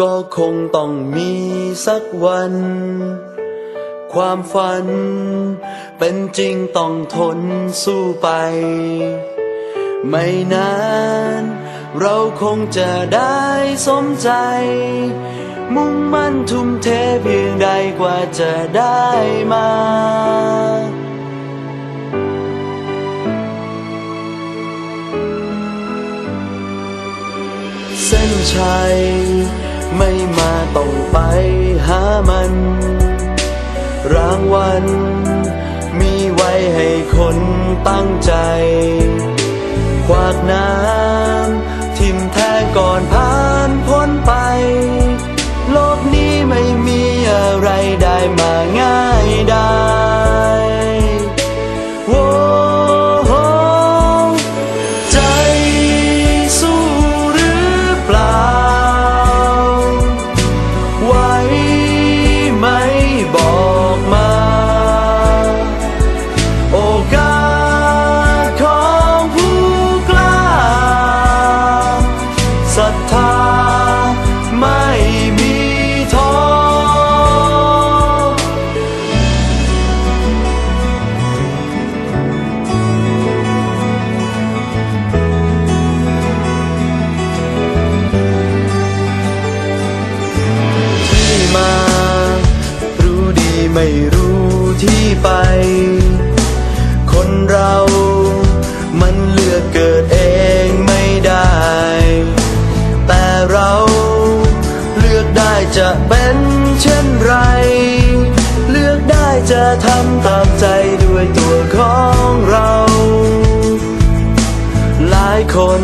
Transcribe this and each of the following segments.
ก็คงต้องมีสักวัน ความฝัน เป็นจริงต้องทนสู้ไป ไม่นาน เราคงจะได้สมใจ มุ่งมั่นทุ่มเทเพียงใดกว่าจะได้มาเส้นชัย ไม่มาต้องไปหามัน รางวัลมีไว้ให้คนตั้งใจควักน้ำทิมแทงก่อนผ่านพ้นไป โลกนี้ไม่มีอะไรได้มาง่ายได้ ไม่รู้ที่ไป คนเรามันเลือกเกิดเองไม่ได้ แต่เราเลือกได้จะเป็นเช่นไร เลือกได้จะทำตามใจด้วยตัวของเรา หลายคน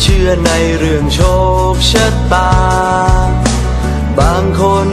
เชื่อในเรื่องโชคชะตา บางคน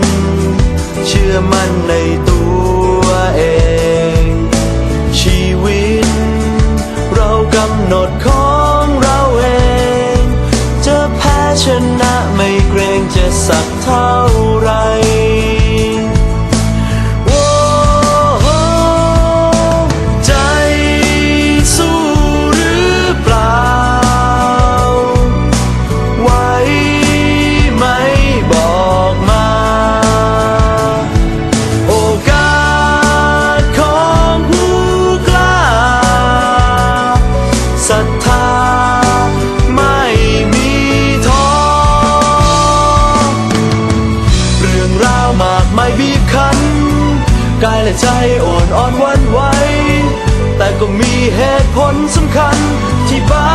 ใจอ่อนอ่อนวันไหวแต่ก็มีเหตุผลสำคัญที่บ้า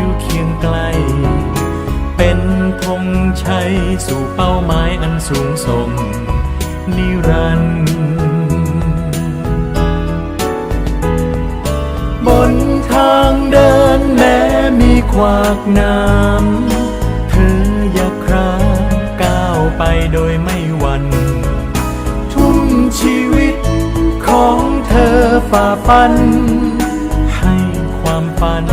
ู่ ยสู่เป้าหมายอันสูงส่ง นิรันดร์บนทางเดินแม้มีขวากน้ำเธออย่าคราก้าวไปโดยไม่หวั่นทุ่มชีวิตของเธอฝ่าฟัน ให้ความฝัน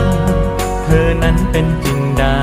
เธอนั้นเป็นจริงได้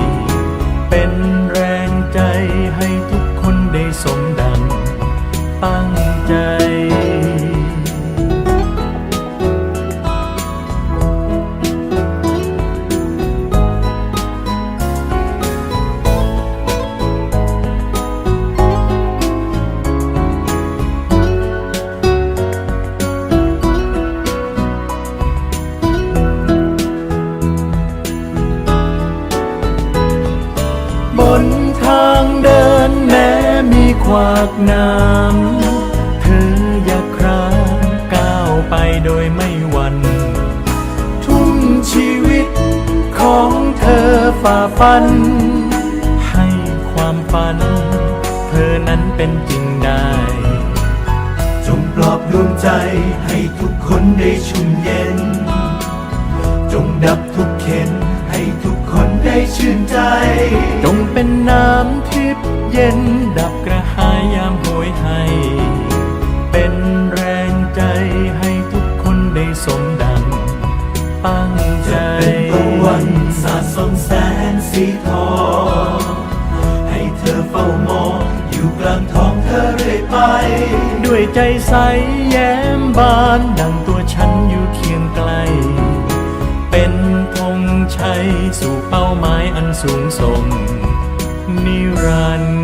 ็ กน้ำเธออย่าครางก้าวไปโดยไม่หวัน่นทุ่มชีวิตของเธอฝ่าฟัน ให้ความฝัน เธอนั้นเป็นจริงได้ จงปลอบดวงใจให้ทุกคนได้ชุ่มเย็น งสีทอให้เธอเฝ้ามองอยู่กลางท้องเธอเรื่อยไป ด้วยใจใสแย้มบานดังตัวฉันอยู่เคียงไกล เป็นธงชัยสู่เป้าหมายอันสูงส่งนิรันดร์